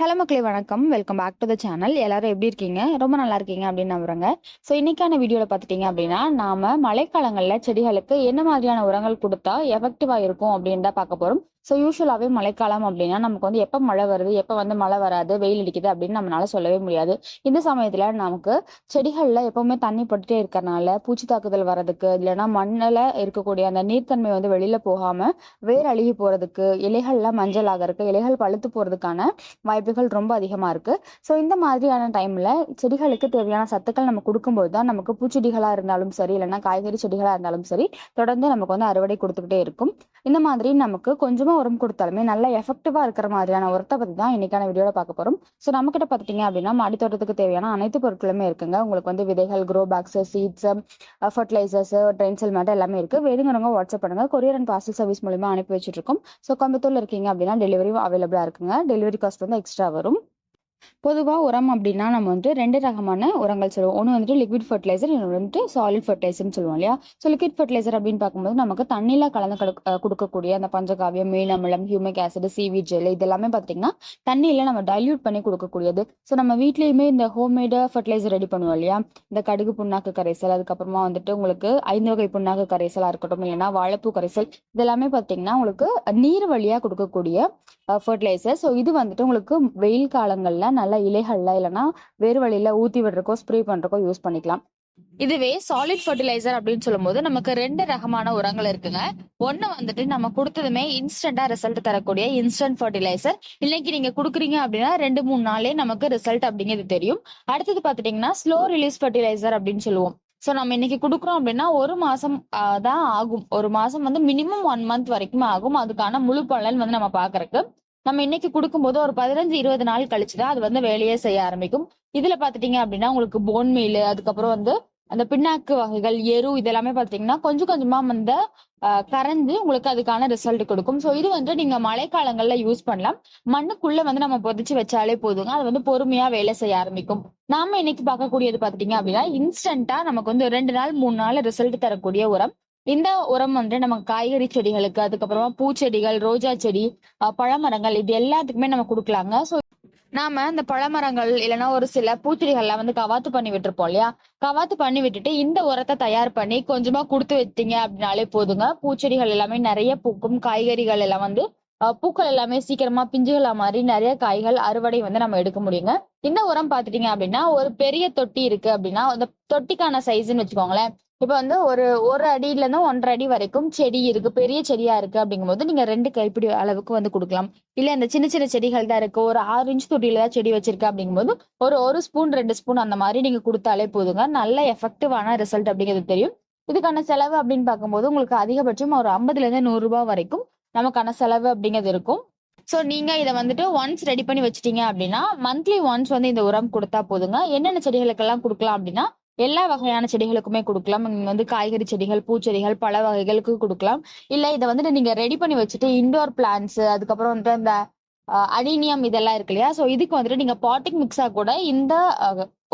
Hello மக்களே வணக்கம். Welcome back to the channel எல்லாரும் எப்படி இருக்கீங்க? ரொம்ப நல்லா இருக்கீங்க அப்படின்னு நம்புறேங்க. ஸோ இன்னைக்கான வீடியோவில் பார்த்துட்டீங்க அப்படின்னா நாம மழைக்காலங்களில் செடிகளுக்கு என்ன மாதிரியான உரங்கள் கொடுத்தா எஃபெக்டிவாக இருக்கும் அப்படின்னு தான் பார்க்க போகிறோம் ஸோ யூஸ்வலாகவே மழைக்காலம் அப்படின்னா நமக்கு வந்து எப்போ மழை வருது எப்போ வந்து மழை வராது வெயில் அடிக்குது அப்படின்னு நம்மளால சொல்லவே முடியாது. இந்த சமயத்தில் நமக்கு செடிகளில் எப்பவுமே தண்ணி பட்டுட்டே இருக்கிறனால பூச்சி தாக்குதல் வர்றதுக்கு இல்லைன்னா மண்ணில் இருக்கக்கூடிய அந்த நீர்த்தன்மை வந்து வெளியில் போகாமல் வேர் அழுகி போகிறதுக்கு இலைகள்லாம் மஞ்சள் ஆகிறதுக்கு இலைகள் பழுத்து போகிறதுக்கான வாய்ப்புகள் ரொம்ப அதிகமாக இருக்குது ஸோ இந்த மாதிரியான டைமில் செடிகளுக்கு தேவையான சத்துக்கள் நம்ம கொடுக்கும்போது தான் நமக்கு பூச்செடிகளாக இருந்தாலும் சரி இல்லைன்னா காய்கறி செடிகளாக இருந்தாலும் சரி தொடர்ந்து நமக்கு வந்து அறுவடை கொடுத்துக்கிட்டே இருக்கும். இந்த மாதிரி நமக்கு கொஞ்சமாக உரம் கொடுத்தாலுமே நல்ல எஃபெக்டிவா இருக்கிற மாதிரியான உரத்தை பற்றி தான் இன்னைக்கான வீடியோல பார்க்க போகிறோம் ஸோ கிட்ட பாத்தீங்க அப்படின்னா மாடித்தோட்டத்துக்கு தேவையான அனைத்து பொருட்களுமே இருக்குங்க. உங்களுக்கு வந்து விதைகள் grow bags seeds fertilisers train மட்டும் எல்லாமே இருக்கு. வேணுங்கிறவங்க வாட்ஸ்அப் பண்ணுங்க. கொரியர் அண்ட் பார்சல் சர்வீஸ் மூலியமா அனுப்பி வச்சிருக்கோம் இருக்கோம். ஸோ கோயம்புத்தூர்ல இருக்கீங்க அப்படின்னா டெலிவரி அவைலபிளா இருக்குங்க. டெலிவரி காஸ்ட் வந்து எக்ஸ்ட்ரா வரும். பொதுவாக உரம் அப்படின்னா நம்ம வந்துட்டு ரெண்டு ரகமான உரங்கள் சொல்லுவோம். ஒன்று வந்துட்டு லிக்விட் ஃபர்டிலைசர் இன்னொன்று வந்துட்டு சாலிட் ஃபர்டிலைசர்னு சொல்லுவோம் இல்லையா? ஸோ லிக்விட் ஃபர்டிலைசர் அப்படின்னு பார்க்கும்போது நமக்கு தண்ணியில் கலந்து கடு- கொடுக்கக்கூடிய அந்த பஞ்சகாவியம் மீனமிலம் ஹியூமிக் ஆசிட் சிவி ஜெல் இது எல்லாமே பார்த்தீங்கன்னா தண்ணியில் நம்ம டைல்யூட் பண்ணி கொடுக்கக்கூடியது. ஸோ நம்ம வீட்லேயுமே இந்த ஹோம்மேடு ஃபர்டிலைசர் ரெடி பண்ணுவோம் இல்லையா? இந்த கடுகு புண்ணாக்கு கரைசல் அதுக்கப்புறமா வந்துட்டு உங்களுக்கு ஐந்து வகை புண்ணாக்கு கரைசலாக இருக்கட்டும் இல்லைன்னா வாழைப்பூ கரைசல் இதெல்லாமே பார்த்தீங்கன்னா உங்களுக்கு நீர் வழியாக கொடுக்கக்கூடிய ஃபர்டிலைசர் ஸோ இது வந்துட்டு உங்களுக்கு வெயில் காலங்களில் நல்ல இலைகள்ல இல்லைன்னா வேறு வழியில ஊத்தி விடுறக்கோ ஸ்ப்ரே பண்றக்கோ யூஸ் பண்ணிக்கலாம். இதுவே சாலிட் ஃபர்டிலைசர் அப்படின்னு சொல்லும்போது நமக்கு ரெண்டு ரகமான உரங்கள் இருக்குங்க. ஒன்னு வந்துட்டு நம்ம கொடுத்ததுமே இன்ஸ்டன்டா ரிசல்ட் தரக்கூடிய இன்ஸ்டன்ட் ஃபர்டிலைசர் இன்னைக்கு நீங்க கொடுக்குறீங்க அப்படின்னா ரெண்டு மூணு நாளே நமக்கு ரிசல்ட் அப்படிங்கிறது தெரியும். அடுத்தது பாத்துட்டீங்கன்னா ஸ்லோ ரிலீஸ் ஃபர்டிலைசர் அப்படின்னு சொல்லுவோம். ஸோ நம்ம இன்னைக்கு கொடுக்குறோம் அப்படின்னா ஒரு மாசம் ஆஹ், தான் ஆகும். ஒரு மாசம் வந்து மினிமம் ஒன் மந்த் வரைக்கும் ஆகும். அதுக்கான முழு பலன் வந்து நம்ம பாக்குறதுக்கு. நம்ம இன்னைக்கு கொடுக்கும்போது ஒரு பதினஞ்சு இருபது நாள் கழிச்சுதான் அது வந்து வேலையே செய்ய ஆரம்பிக்கும். இதுல பாத்துட்டீங்க அப்படின்னா உங்களுக்கு போன் மீல் அதுக்கப்புறம் வந்து அந்த பின்னாக்கு வகைகள் எரு இதெல்லாமே பாத்தீங்கன்னா கொஞ்சம் கொஞ்சமா வந்து கரைஞ்சு உங்களுக்கு அதுக்கான ரிசல்ட் கொடுக்கும். ஸோ இது வந்து நீங்க மழைக்காலங்கள்ல யூஸ் பண்ணலாம். மண்ணுக்குள்ள வந்து நம்ம புதைச்சு வச்சாலே போதுங்க. அது வந்து பொறுமையா வேலை செய்ய ஆரம்பிக்கும். நாம இன்னைக்கு பார்க்கக்கூடியது பாத்துட்டீங்க அப்படின்னா இன்ஸ்டன்டா நமக்கு வந்து ரெண்டு நாள் மூணு நாள் ரிசல்ட் தரக்கூடிய உரம். இந்த உரம் வந்து நம்ம காய்கறி செடிகளுக்கு அதுக்கப்புறமா பூச்செடிகள் ரோஜா செடி பழமரங்கள் இது எல்லாத்துக்குமே நம்ம கொடுக்கலாங்க. ஸோ நாம இந்த பழமரங்கள் இல்லைன்னா ஒரு சில பூச்செடிகள்லாம் வந்து கவாத்து பண்ணி விட்டுருப்போம் இல்லையா? கவாத்து பண்ணி விட்டுட்டு இந்த உரத்தை தயார் பண்ணி கொஞ்சமா கொடுத்து வைத்தீங்க அப்படின்னாலே போதுங்க. பூச்செடிகள் எல்லாமே நிறைய பூக்கும். காய்கறிகள் எல்லாம் வந்து பூக்கள் எல்லாமே சீக்கிரமா பிஞ்சுகளா மாதிரி நிறைய காய்கள் அறுவடை வந்து நம்ம எடுக்க முடியுங்க. இந்த உரம் பாத்துட்டீங்க அப்படின்னா ஒரு பெரிய தொட்டி இருக்கு அப்படின்னா அந்த தொட்டிக்கான சைஸ்ன்னு வச்சுக்கோங்களேன். இப்ப வந்து ஒரு ஒரு அடியில இருந்து ஒன்றரை அடி வரைக்கும் செடி இருக்கு. பெரிய செடியா இருக்கு அப்படிங்கும்போது நீங்க ரெண்டு கைப்பிடி அளவுக்கு வந்து கொடுக்கலாம். இல்ல இந்த சின்ன சின்ன செடிகள் தான் இருக்கு. ஒரு ஆறு இன்ச் தொட்டியில தான் செடி வச்சிருக்கு அப்படிங்கும்போது ஒரு ஒரு ஸ்பூன் ரெண்டு ஸ்பூன் அந்த மாதிரி நீங்க கொடுத்தாலே போதுங்க. நல்ல எஃபெக்டிவான ரிசல்ட் அப்படிங்கிறது தெரியும். இதுக்கான செலவு அப்படின்னு பார்க்கும்போது உங்களுக்கு அதிகபட்சம் ஒரு ஐம்பதுல இருந்து நூறு ரூபாய் வரைக்கும் நமக்கான செலவு அப்படிங்கிறது இருக்கும். ஸோ நீங்க இதை வந்துட்டு ஒன்ஸ் ரெடி பண்ணி வச்சிட்டீங்க அப்படின்னா மந்த்லி ஒன்ஸ் வந்து இந்த உரம் கொடுத்தா போதுங்க. என்னென்ன செடிகளுக்கெல்லாம் கொடுக்கலாம் அப்படின்னா எல்லா வகையான செடிகளுக்குமே கொடுக்கலாம். நீங்கள் வந்து காய்கறி செடிகள் பூச்செடிகள் பழ வகைகளுக்கு கொடுக்கலாம். இல்லை இதை வந்துட்டு நீங்கள் ரெடி பண்ணி வச்சுட்டு இண்டோர் பிளான்ஸ் அதுக்கப்புறம் வந்துட்டு இந்த அடினியம் இதெல்லாம் இருக்கு இல்லையா? ஸோ இதுக்கு வந்துட்டு நீங்கள் பாட்டிங் மிக்ஸாக கூட இந்த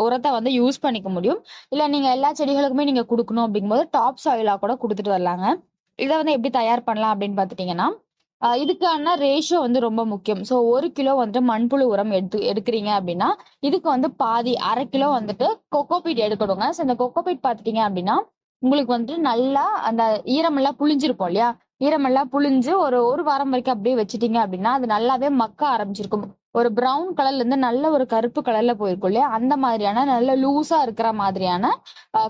உரத்தை வந்து யூஸ் பண்ணிக்க முடியும். இல்லை நீங்கள் எல்லா செடிகளுக்குமே நீங்கள் கொடுக்கணும் அப்படிங்கும்போது டாப் சாயிலாக கூட கொடுத்துட்டு வரலாங்க. இதை வந்து எப்படி தயார் பண்ணலாம் அப்படின்னு பார்த்துட்டிங்கன்னா இதுக்கான ரேஷியோ வந்து ரொம்ப முக்கியம். ஸோ ஒரு கிலோ வந்துட்டு மண்புழு உரம் எடுத்து எடுக்கிறீங்க அப்படின்னா இதுக்கு வந்து பாதி அரை கிலோ வந்துட்டு கொக்கோபீட் எடுக்கணுங்க. ஸோ இந்த கொக்கோபீட் பார்த்துட்டீங்க அப்படின்னா உங்களுக்கு வந்துட்டு நல்லா அந்த ஈரமெல்லாம் புளிஞ்சிருப்போம் இல்லையா? ஈரமெல்லாம் புளிஞ்சு ஒரு ஒரு வாரம் வரைக்கும் அப்படியே வச்சுட்டீங்க அப்படின்னா அது நல்லாவே மக்க ஆரம்பிச்சிருக்கும். ஒரு பிரவுன் கலர்ல இருந்து நல்ல ஒரு கருப்பு கலர்ல போயிருக்கும் இல்லையா? அந்த மாதிரியான நல்ல லூஸா இருக்கிற மாதிரியான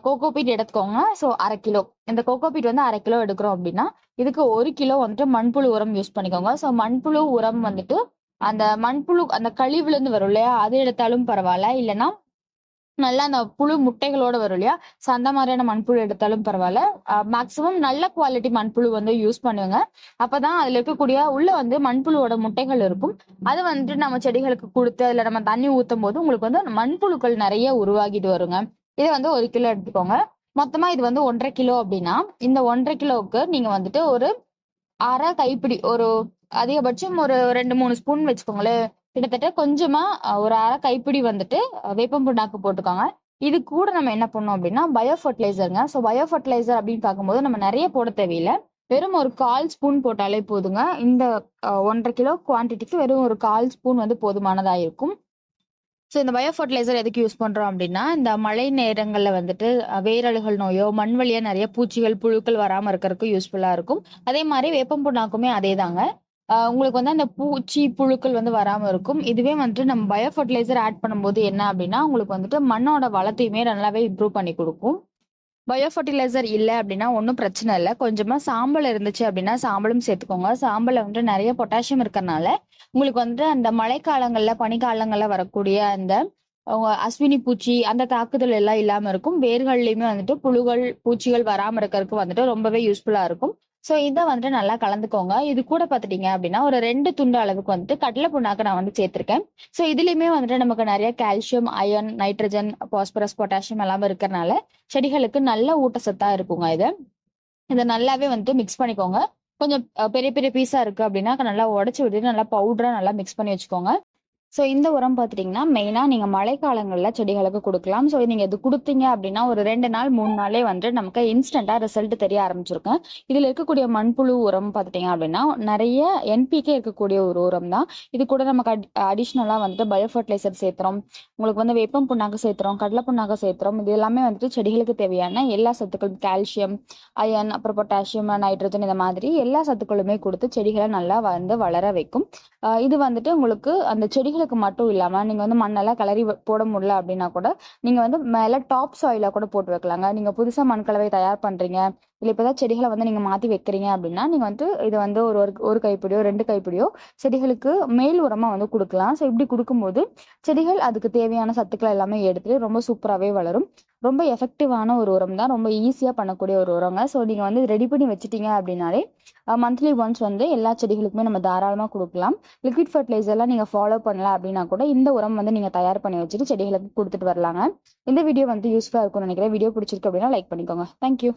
கோகோபீட் எடுத்துக்கோங்க. ஸோ அரை கிலோ. இந்த கோகோபீட் வந்து அரை கிலோ எடுக்கிறோம் அப்படின்னா இதுக்கு ஒரு கிலோ வந்துட்டு மண்புழு உரம் யூஸ் பண்ணிக்கோங்க. ஸோ மண்புழு உரம் வந்துட்டு அந்த மண்புழு அந்த கழிவுல இருந்து வரும் இல்லையா? அது எடுத்தாலும் பரவாயில்ல. இல்லைன்னா நல்லா அந்த புழு முட்டைகளோட வரும் இல்லையா? ஸோ அந்த மாதிரியான மண்புழு எடுத்தாலும் பரவாயில்ல. மேக்ஸிமம் நல்ல குவாலிட்டி மண்புழு வந்து யூஸ் பண்ணுங்க. அப்பதான் அதுல இருக்கக்கூடிய உள்ள வந்து மண்புழுவோட முட்டைகள் இருக்கும். அது வந்துட்டு நம்ம செடிகளுக்கு கொடுத்து அதுல நம்ம தண்ணி ஊத்தும் போது உங்களுக்கு வந்து மண்புழுக்கள் நிறைய உருவாகிட்டு வருங்க. இதை வந்து ஒரு கிலோ எடுத்துக்கோங்க. மொத்தமா இது வந்து ஒன்றரை கிலோ அப்படின்னா இந்த ஒன்றரை கிலோவுக்கு நீங்க வந்துட்டு ஒரு அரை கைப்பிடி ஒரு அதிகபட்சம் ஒரு ரெண்டு மூணு ஸ்பூன் வச்சுக்கோங்களேன். கிட்டத்தட்ட கொஞ்சமா ஒரு அரை கைப்பிடி வந்துட்டு வேப்பம் புண்ணாக்கு போட்டுக்கோங்க இது கூட நம்ம என்ன பண்ணோம் அப்படின்னா பயோ ஃபர்டிலைசருங்க ஸோ பயோ ஃபர்டிலைசர் அப்படின்னு பார்க்கும்போது நம்ம நிறைய போட தேவையில்லை. வெறும் ஒரு கால் ஸ்பூன் போட்டாலே போதுங்க. இந்த ஒன்றரை கிலோ குவான்டிட்டிக்கு வெறும் ஒரு கால் ஸ்பூன் வந்து போதுமானதாக இருக்கும். ஸோ இந்த பயோ ஃபர்டிலைசர் எதுக்கு யூஸ் பண்ணுறோம் அப்படின்னா இந்த மழை நேரங்களில் வந்துட்டு வேரழுகள் நோயோ மண் வழியாக நிறைய பூச்சிகள் புழுக்கள் வராமல் இருக்கிறதுக்கு யூஸ்ஃபுல்லாக இருக்கும். அதே மாதிரி வேப்பம் புண்ணாக்குமே அதே தாங்க ஆஹ் உங்களுக்கு வந்து அந்த பூச்சி புழுக்கள் வந்து வராமல் இருக்கும். இதுவே வந்துட்டு நம்ம பயோ ஃபர்டிலைசர் ஆட் பண்ணும்போது என்ன அப்படின்னா உங்களுக்கு வந்துட்டு மண்ணோட வளத்தையுமே நல்லாவே இம்ப்ரூவ் பண்ணி கொடுக்கும். பயோ ஃபர்டிலைசர் இல்லை அப்படின்னா ஒன்றும் பிரச்சனை இல்லை. கொஞ்சமாக சாம்பல் இருந்துச்சு அப்படின்னா சாம்பலும் சேர்த்துக்கோங்க. சாம்பலில் வந்துட்டு நிறைய பொட்டாசியம் இருக்கிறனால உங்களுக்கு வந்துட்டு அந்த மழைக்காலங்களில் பனிக்காலங்களில் வரக்கூடிய அந்த அவங்க அஸ்வினி பூச்சி அந்த தாக்குதல் எல்லாம் இல்லாமல் இருக்கும். வேர்கள்லையுமே வந்துட்டு புழுகள் பூச்சிகள் வராமல் இருக்கிறதுக்கு வந்துட்டு ரொம்பவே யூஸ்ஃபுல்லாக இருக்கும். ஸோ இதை வந்துட்டு நல்லா கலந்துக்கோங்க. இது கூட பார்த்துட்டீங்க அப்படின்னா ஒரு ரெண்டு துண்டு அளவுக்கு வந்துட்டு கடலை புண்ணாக்கு நான் வந்து சேர்த்துருக்கேன். ஸோ இதுலேயுமே வந்துட்டு நமக்கு நிறைய calcium iron nitrogen phosphorus potassium எல்லாமே இருக்கிறனால செடிகளுக்கு நல்ல ஊட்டச்சத்தா இருக்குங்க இது. இதை நல்லாவே வந்துட்டு மிக்ஸ் பண்ணிக்கோங்க. கொஞ்சம் பெரிய பெரிய பீஸா இருக்கு அப்படின்னா நல்லா உடச்சி விட்டுட்டு நல்லா பவுடரா நல்லா மிக்ஸ் பண்ணி வச்சுக்கோங்க. ஸோ இந்த உரம் பார்த்துட்டிங்கன்னா மெயினாக நீங்கள் மழைக்காலங்களில் செடிகளுக்கு கொடுக்கலாம். ஸோ நீங்கள் இது கொடுத்தீங்க அப்படின்னா ஒரு ரெண்டு நாள் மூணு நாளே வந்து நமக்கு இன்ஸ்டண்ட்டாக ரிசல்ட் தெரிய ஆரம்பிச்சிருக்கும் இதில் இருக்கக்கூடிய மண்புழு உரம் பார்த்துட்டிங்க அப்படின்னா நிறைய என்பிகே இருக்கக்கூடிய ஒரு உரம் தான். இது கூட நமக்கு அட் அடிஷ்னலாக வந்துட்டு பயோ ஃபர்டிலைசர் சேர்த்துறோம். உங்களுக்கு வந்து வேப்பம் புண்ணாக்கு சேர்த்துறோம் கடலை புண்ணாக்கு சேர்த்துறோம். இது எல்லாமே வந்துட்டு செடிகளுக்கு தேவையான எல்லா சத்துக்களும் கால்சியம் அயன் அப்புறம் பொட்டாசியம் நைட்ரஜன் இந்த மாதிரி எல்லா சத்துக்களுமே கொடுத்து செடிகளை நல்லா வந்து வளர வைக்கும். இது வந்துட்டு உங்களுக்கு அந்த செடிகளுக்கு மட்டும் இல்லாம நீங்க வந்து மண்ணெல்லாம் கிளறி போட முடியல அப்படின்னா கூட நீங்க வந்து மேல டாப் சாயில கூட போட்டு வைக்கலாங்க. நீங்க புதுசா மண் கலவை தயார் பண்றீங்க. இல்ல இப்பதான் செடிகளை வந்து நீங்கள் மாற்றி வைக்கிறீங்க அப்படின்னா நீங்கள் வந்து இது வந்து ஒரு ஒரு- கைப்பிடியோ ரெண்டு கைப்பிடியோ செடிகளுக்கு மேல் உரமாக வந்து கொடுக்கலாம். ஸோ இப்படி கொடுக்கும்போது செடிகள் அதுக்கு தேவையான சத்துக்களை எல்லாமே எடுத்துட்டு ரொம்ப சூப்பராகவே வளரும். ரொம்ப எஃபெக்டிவான ஒரு உரம் தான். ரொம்ப ஈஸியாக பண்ணக்கூடிய ஒரு உரங்க. ஸோ நீங்கள் வந்து ரெடி பண்ணி வச்சிட்டீங்க அப்படின்னாலே மந்த்லி ஒன்ஸ் வந்து எல்லா செடிகளுக்குமே நம்ம தாராளமாக கொடுக்கலாம். லிக்விட் ஃபர்டிலைசர்லாம் நீங்கள் ஃபாலோ பண்ணல அப்படின்னா கூட இந்த உரம் வந்து நீங்கள் தயார் பண்ணி வச்சுட்டு செடிகளுக்கு கொடுத்துட்டு வரலாங்க. இந்த வீடியோ வந்து யூஸ்ஃபுல்லாக இருக்கும்னு நினைக்கிறேன். வீடியோ பிடிச்சிருக்கு அப்படின்னா லைக் பண்ணிக்கோங்க. தேங்க்யூ